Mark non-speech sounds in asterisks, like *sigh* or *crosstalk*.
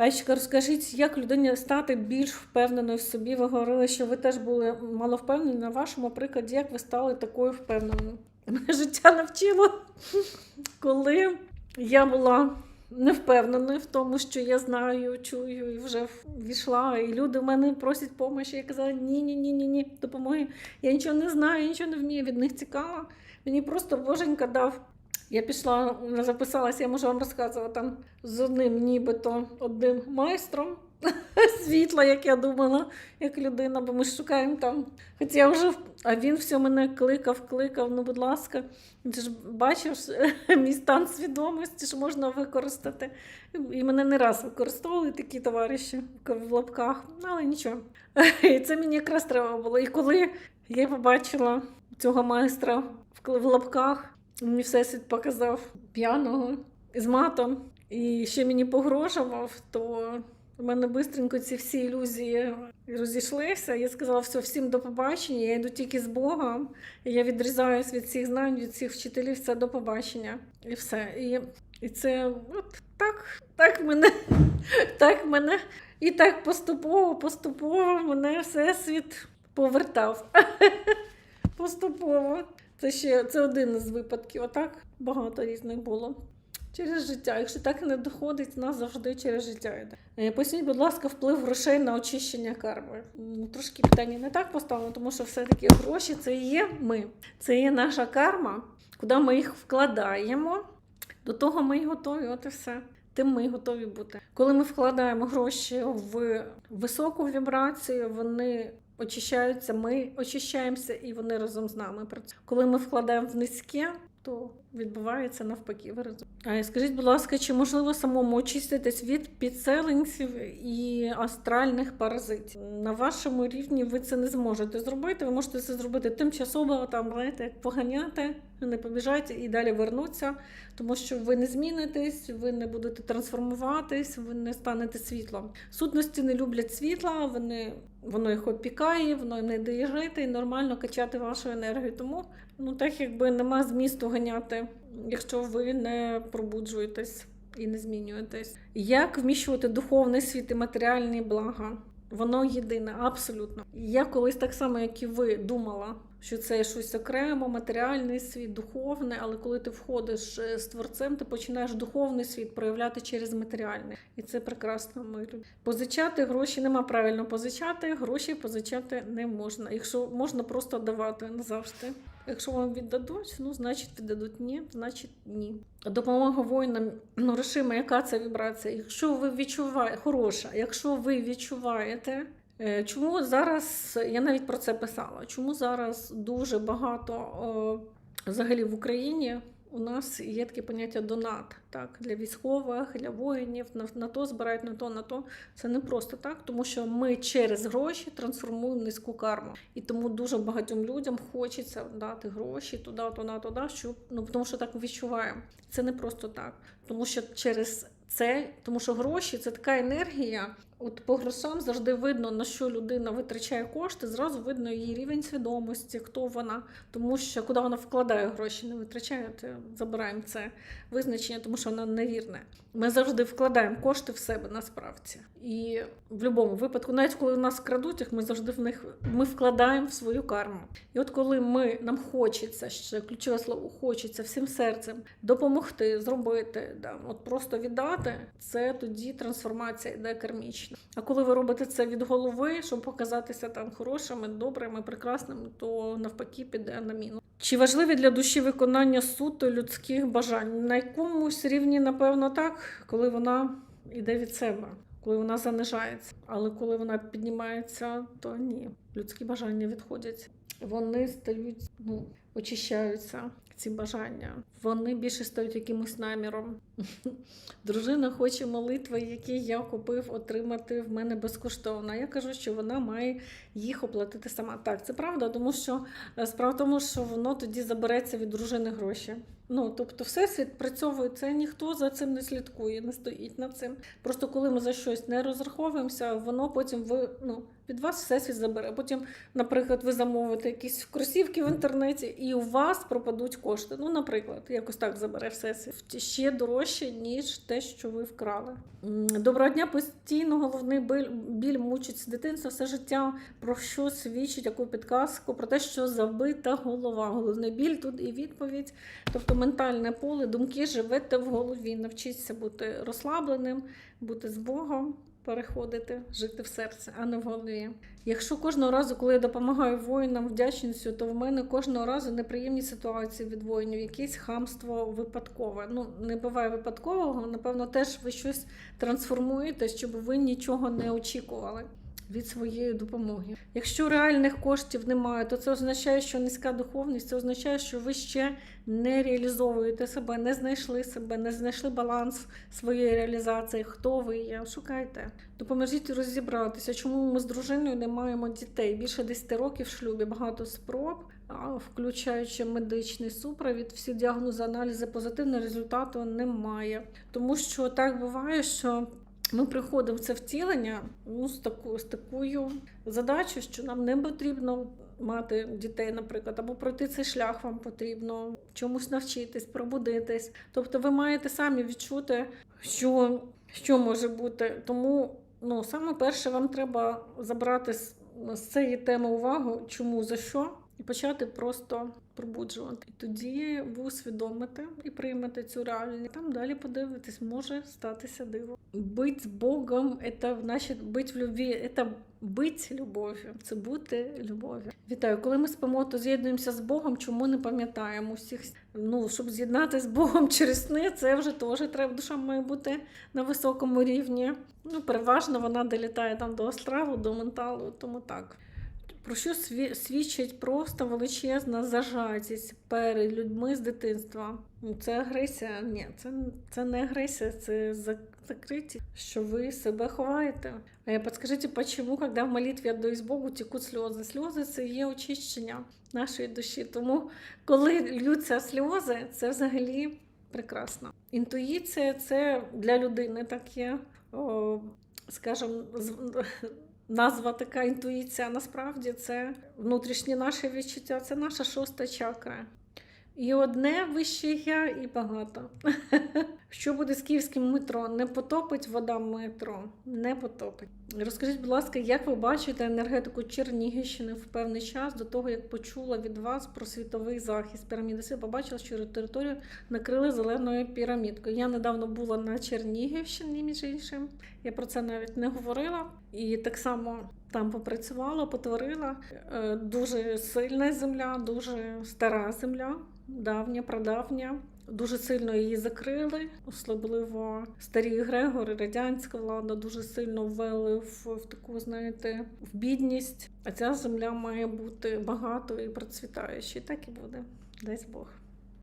Айчка, розкажіть, як людині стати більш впевненою в собі? Ви говорили, що ви теж були мало впевнені на вашому прикладі, як ви стали такою впевненою? Мене життя навчило, коли я була не впевненою в тому, що я знаю, чую і вже війшла. І люди в мене просять допомоги. Я казала: ні, ні, ні, ні, ні, допомоги. Я нічого не знаю, я нічого не вмію, від них цікаво. Мені просто боженька дав. Я пішла, записалася, я можу вам розказувати там з одним, нібито одним майстром *laughs* світла, як я думала, як людина, бо ми шукаємо там. Хоча я вже, а він все мене кликав, кликав, ну, будь ласка, ти ж бачив *laughs* мій стан свідомості, що можна використати. І мене не раз використовували такі товариші в лапках, але нічого. *laughs* І це мені якраз треба було. І коли я побачила цього майстра в лапках, Мені всесвіт показав п'яного з матом і ще мені погрожував, то в мене швидко ці всі ілюзії розійшлися. Я сказала, все, всім до побачення, я йду тільки з Богом, я відрізаюсь від всіх знань, від всіх вчителів, все до побачення. І все. І, і це от так, так мене, *laughs* так мене, і так поступово, поступово мене всесвіт повертав. *laughs* Поступово. Це ще це один із випадків. А так багато різних було. Через життя. Якщо так не доходить, нас завжди через життя йде. Е, Поясніть, будь ласка, вплив грошей на очищення карми. Трошки питання не так поставлено, тому що все-таки гроші це є ми. Це є наша карма, куди ми їх вкладаємо. До того ми й готові, от і все. Тим ми й готові бути. Коли ми вкладаємо гроші в високу вібрацію, вони очищаються, ми очищаємося і вони разом з нами працюють. Коли ми вкладаємо в низьке, то відбувається навпаки. Ви. А скажіть, будь ласка, чи можливо самому очиститись від підселенців і астральних паразитів? На вашому рівні ви це не зможете зробити. Ви можете це зробити тимчасово, там знаєте, як поганяти, не побіжайте і далі вернуться, тому що ви не змінитесь, ви не будете трансформуватись, ви не станете світлом. Сутності не люблять світла, вони воно їх опікає, воно їм не дає жити і нормально качати вашу енергію. Тому ну так якби нема змісту ганяти, якщо ви не пробуджуєтесь і не змінюєтесь. Як вміщувати духовний світ і матеріальні блага? Воно єдине, абсолютно. Я колись так само, як і ви, думала, що це щось окремо, матеріальний світ, духовне, але коли ти входиш е, з творцем, ти починаєш духовний світ проявляти через матеріальний. І це прекрасно. Ми любимо. Позичати гроші нема правильно позичати, гроші позичати не можна. Якщо можна просто давати назавжди. Якщо вам віддадуть, ну значить віддадуть ні, значить ні. Допомога воїнам, ну решима, яка це вібрація? Якщо ви відчуваєте, хороша, якщо ви відчуваєте. Е, Чому зараз я навіть про це писала? Чому зараз дуже багато взагалі в Україні у нас є таке поняття донат так, для військових, для воїнів, на, на то збирають, на то, на то. Це не просто так, тому що ми через гроші трансформуємо низьку карму. І тому дуже багатьом людям хочеться дати гроші туди, туди, туди, щоб ну тому що так відчуваємо. Це не просто так, тому що через це, тому що гроші це така енергія. От по грошам завжди видно, на що людина витрачає кошти, зразу видно її рівень свідомості, хто вона, тому що куди вона вкладає гроші, не витрачає, то забираємо це визначення, тому що воно невірне. Ми завжди вкладаємо кошти в себе насправді. І в будь-якому випадку, навіть коли нас крадуть їх, ми завжди в них ми вкладаємо в свою карму. І от коли ми нам хочеться ще ключове слово хочеться всім серцем допомогти, зробити, да, от просто віддати, це тоді трансформація йде кармічна. А коли ви робите це від голови, щоб показатися там хорошими, добрими, прекрасними, то навпаки піде на міну. Чи важливі для душі виконання суто людських бажань? На якомусь рівні, напевно, так, коли вона йде від себе, коли вона занижається. Але коли вона піднімається, то ні. Людські бажання відходять. Вони стають, ну, очищаються. Ці бажання, вони більше стають якимось наміром. *laughs* Дружина хоче молитви, які я купив, отримати в мене безкоштовно. Я кажу, що вона має їх оплатити сама. Так, це правда, тому що е, справа в тому, що воно тоді забереться від дружини гроші. Ну, тобто, всесвіт працьовує це, ніхто за цим не слідкує, не стоїть над цим. Просто коли ми за щось не розраховуємося, воно потім ви, ну, від вас всесвіт забере. Потім, наприклад, ви замовите якісь кросівки в інтернеті, і у вас пропадуть кошти. Ну, наприклад, якось так забере всесвіт. Ще дорожче, ніж те, що ви вкрали. Доброго дня постійно головний біль, біль мучить з дитинства все життя. Про що свідчить яку підказку? Про те, що забита голова. Головний біль тут і відповідь. Тобто ментальне поле, думки живете в голові. Навчіться бути розслабленим, бути з Богом, переходити, жити в серці, а не в голові. Якщо кожного разу, коли я допомагаю воїнам вдячністю, то в мене кожного разу неприємні ситуації від воїнів, якесь хамство випадкове. Ну не буває випадкового. Напевно, теж ви щось трансформуєте, щоб ви нічого не очікували. Від своєї допомоги. Якщо реальних коштів немає, то це означає, що низька духовність, це означає, що ви ще не реалізовуєте себе, не знайшли себе, не знайшли баланс своєї реалізації. Хто ви є? Шукайте. Допоможіть розібратися, чому ми з дружиною не маємо дітей. Більше 10 років в шлюбі, багато спроб, включаючи медичний супровід, всі діагнози, аналізи, позитивного результату немає. Тому що так буває, що ми приходимо це втілення ну, з, таку, з такою задачею, що нам не потрібно мати дітей, наприклад, або пройти цей шлях вам потрібно, чомусь навчитись, пробудитись. Тобто ви маєте самі відчути, що, що може бути. Тому ну, саме перше вам треба забрати з, з цієї теми увагу, чому, за що, і почати просто пробуджувати. І тоді ви усвідомите і приймете цю реальність. Там далі подивитись, може статися диво. Бить з Богом, це значить бить в любві, це бить любов'ю, це бути любов'ю. Вітаю, коли ми спимо, то з'єднуємося з Богом, чому не пам'ятаємо всіх. Ну, щоб з'єднатися з Богом через сни, це вже теж треба. Душа має бути на високому рівні. Ну, переважно вона долітає там до астралу, до менталу, тому так. Про що сві- свідчить просто величезна зажатість перед людьми з дитинства? Ну, Це агресія. Ні, це, це не агресія, це за- закриті, що ви себе ховаєте. А я подскажите, почему, когда в молитві отдаюсь Богу, текуть сльози? Сльози це є очищення нашої душі. Тому, коли льються сльози, це взагалі прекрасно. Інтуїція це для людини так є. Скажімо, назва така інтуїція, насправді це внутрішнє наше відчуття, це наша шоста чакра. І одне вище я, і багато. *laughs* Що буде з київським метро? Не потопить вода метро, не потопить. Розкажіть, будь ласка, як ви бачите енергетику Чернігівщини в певний час до того, як почула від вас про світовий захист піраміди сил, побачила, що територію накрили зеленою пірамідкою. Я недавно була на Чернігівщині, між іншим. Я про це навіть не говорила. І так само там попрацювала, потворила. Е, Дуже сильна земля, дуже стара земля, давня, прадавня. Дуже сильно її закрили, особливо старі Грегори, радянська влада дуже сильно ввели в, в таку, знаєте, в бідність. А ця земля має бути багатою і процвітаючою. Так і буде. Дасть Бог.